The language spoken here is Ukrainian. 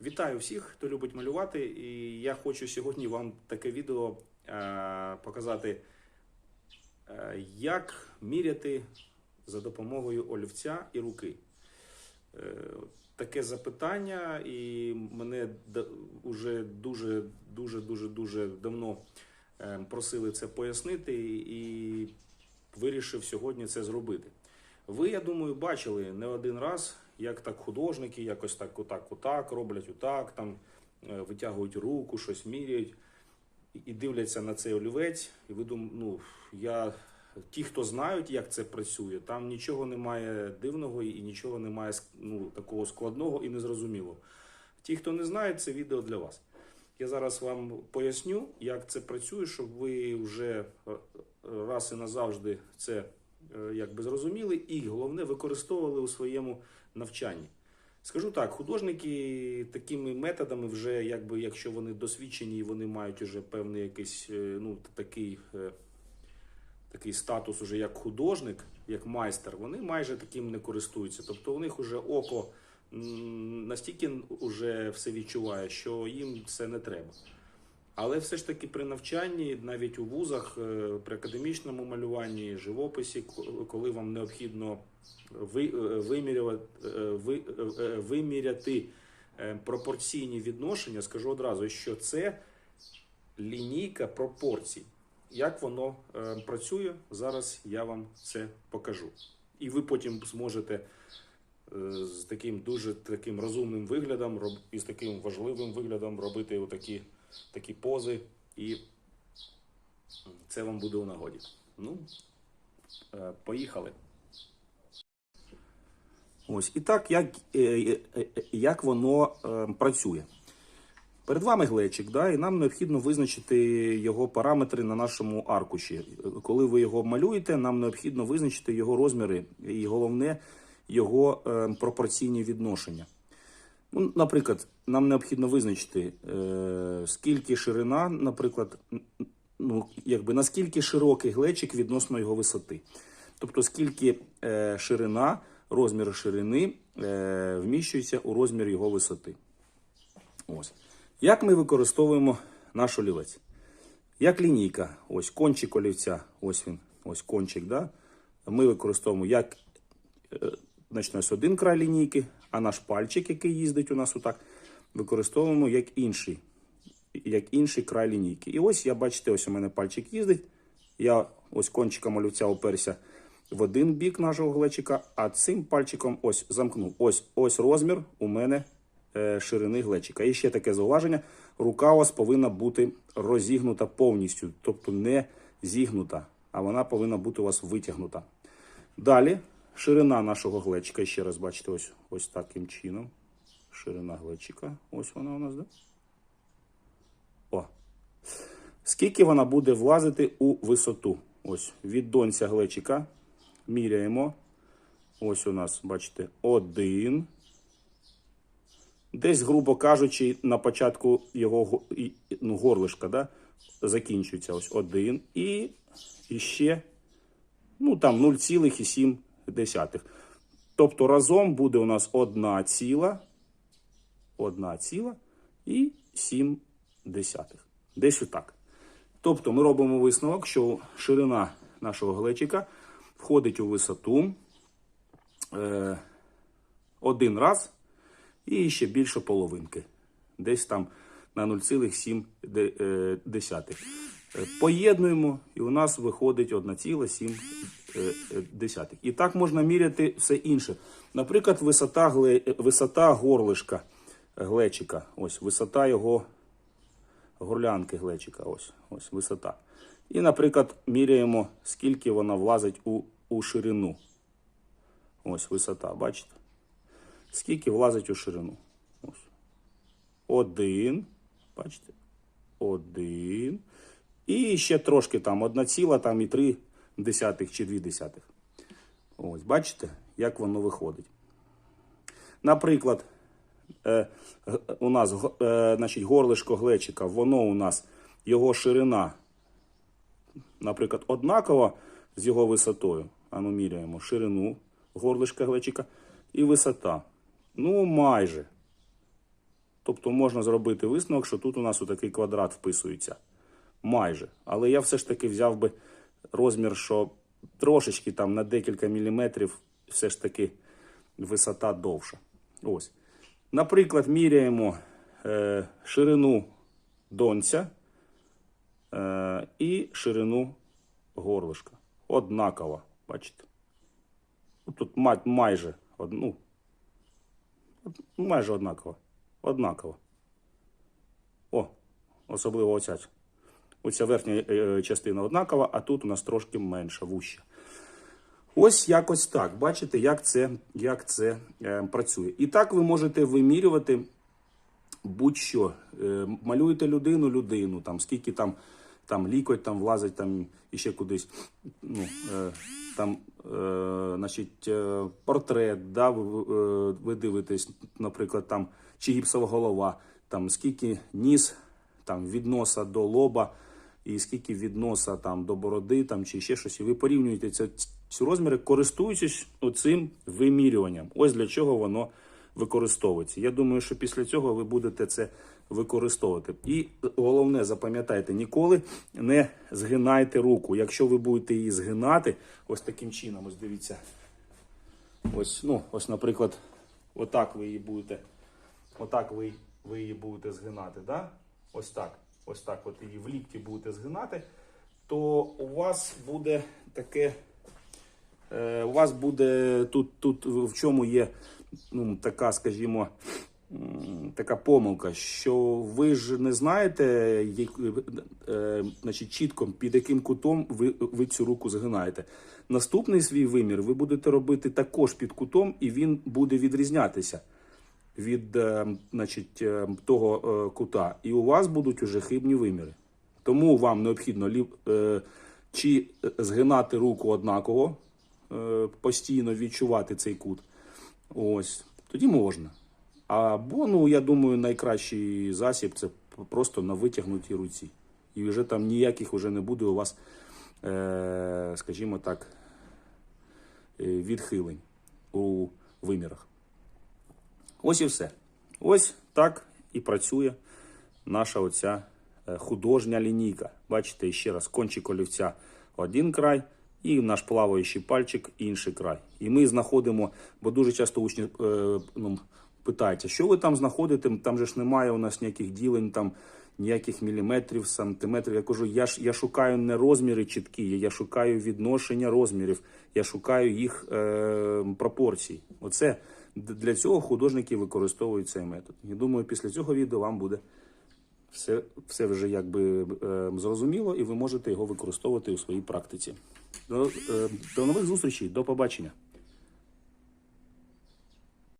Вітаю всіх, хто любить малювати. І я хочу сьогодні вам таке відео е, показати, е, як міряти за допомогою олівця і руки. Е, таке запитання, і мене вже дуже, дуже, дуже, дуже давно е, просили це пояснити, і вирішив сьогодні це зробити. Ви, я думаю, бачили не один раз, як так художники якось так, отак, отак роблять, отак, там е, витягують руку, щось міряють і- дивляться на цей олівець. І ви думаєте, ну я ті, хто знають, як це працює, там нічого немає дивного і нічого немає ну, такого складного і незрозумілого. Ті, хто не знає, це відео для вас. Я зараз вам поясню, як це працює, щоб ви вже е, раз і назавжди це е, якби зрозуміли, і головне використовували у своєму навчанні. Скажу так, художники такими методами, вже якби якщо вони досвідчені і вони мають уже певний якийсь е, ну такий, е, такий статус, уже як художник, як майстер, вони майже таким не користуються. Тобто у них уже око настільки вже все відчуває, що їм це не треба. Але все ж таки при навчанні, навіть у вузах, е, при академічному малюванні, живописі, коли вам необхідно е, е, е, виміряти пропорційні відношення, скажу одразу, що це лінійка пропорцій. Як воно працює, зараз я вам це покажу. І ви потім зможете з таким дуже таким розумним виглядом і з таким важливим виглядом робити отакі такі пози, і це вам буде у нагоді. Ну, поїхали. Ось і так, як, е, е, е, як воно працює. Перед вами глечик, да, і нам необхідно визначити його параметри на нашому аркуші. Коли ви його малюєте, нам необхідно визначити його розміри і головне його пропорційні відношення. Ну, наприклад, нам необхідно визначити, е, скільки ширина, наприклад, ну, якби наскільки широкий глечик відносно його висоти. Тобто, скільки е, ширина, розмір ширини е, вміщується у розмір його висоти. Ось. Як ми використовуємо наш олівець? Як лінійка, ось кончик олівця, ось він, ось кончик, да? ми використовуємо як е, значить, ось один край лінійки, а наш пальчик, який їздить у нас отак, використовуємо як інший, як інший край лінійки. І ось я бачите, ось у мене пальчик їздить. Я ось кончиком олівця оперся в один бік нашого глечика, а цим пальчиком ось замкнув. Ось ось розмір у мене е, ширини глечика. І ще таке зауваження: рука у вас повинна бути розігнута повністю, тобто не зігнута, а вона повинна бути у вас витягнута. Далі ширина нашого глечика. Ще раз бачите, ось, ось таким чином. Ширина глечика. Ось вона у нас, да? О. Скільки вона буде влазити у висоту? Ось від донця глечика. Міряємо. Ось у нас, бачите, один. Десь, грубо кажучи, на початку його ну, горлишка, да, закінчується ось один. І, і ще ну там 0,7. Тобто разом буде у нас 1 ціла, 1 ціла і 7 десятих. Десь отак. Тобто ми робимо висновок, що ширина нашого глечика входить у висоту е, один раз і ще більше половинки. Десь там на 0,7. де- е. Е, Поєднуємо, і у нас виходить 1,7. е. І так можна міряти все інше. Наприклад, висота, висота горлишка глечика. Ось висота його горлянки глечика. Ось, ось висота. І, наприклад, міряємо, скільки вона влазить у, у ширину. Ось висота, бачите? Скільки влазить у ширину. Ось. Один. Бачите? Один. І ще трошки там, одна ціла, там і три десятих чи дві десятих. Ось, бачите, як воно виходить. Наприклад, е, у нас е, значить, горлишко глечика, воно у нас, його ширина, наприклад, однакова з його висотою. А ми міряємо ширину горлишка глечика і висота. Ну, майже. Тобто можна зробити висновок, що тут у нас отакий квадрат вписується. Майже. Але я все ж таки взяв би розмір, що трошечки там на декілька міліметрів все ж таки висота довша. Ось. Наприклад, міряємо е, ширину донця і ширину горлишка. Однаково, бачите? Ну, Тут майже одну. Майже однаково. Однаково. О, особливо оця. Оця верхня е, частина однакова, а тут у нас трошки менша, вуща. Ось якось так. Бачите, як це, як це е, працює. І так ви можете вимірювати будь-що. Е, малюєте людину, людину, там, скільки там, там лікоть там влазить там, іще кудись. Ну, е, там, е, значить, е, портрет, да, ви, е, ви дивитесь, наприклад, там, чи гіпсова голова, там, скільки ніс там, від носа до лоба, і скільки від носа там, до бороди, там, чи ще щось. І ви порівнюєте ці, ці розміри, користуючись оцим вимірюванням. Ось для чого воно використовується. Я думаю, що після цього ви будете це використовувати. І головне, запам'ятайте, ніколи не згинайте руку. Якщо ви будете її згинати, ось таким чином, ось дивіться. Ось, ну, ось, наприклад, отак ви її будете, отак ви, ви її будете згинати, да? Ось так. Ось так от її в лікті будете згинати, то у вас буде таке. Е, у вас буде тут, тут в чому є ну, така, скажімо, така помилка, що ви ж не знаєте, як, е, значить, чітко під яким кутом ви, ви цю руку згинаєте. Наступний свій вимір ви будете робити також під кутом, і він буде відрізнятися від е, значить, е, того е, кута. І у вас будуть уже хибні виміри. Тому вам необхідно е, чи згинати руку однаково, е, постійно відчувати цей кут. Ось, тоді можна. Або, ну, я думаю, найкращий засіб це просто на витягнутій руці. І вже там ніяких вже не буде у вас, е, скажімо так, е, відхилень у вимірах. Ось і все. Ось так і працює наша оця е, художня лінійка. Бачите, ще раз, кончик олівця один край, і наш плаваючий пальчик інший край. І ми знаходимо, бо дуже часто учні е, ну, питаються, що ви там знаходите? Там же ж немає у нас ніяких ділень, там ніяких міліметрів, сантиметрів. Я кажу, я ж я шукаю не розміри чіткі, я шукаю відношення розмірів, я шукаю їх е, пропорцій. Оце для цього художники використовують цей метод. Я думаю, після цього відео вам буде все, все вже якби е, зрозуміло, і ви можете його використовувати у своїй практиці. До, е, до нових зустрічей, до побачення.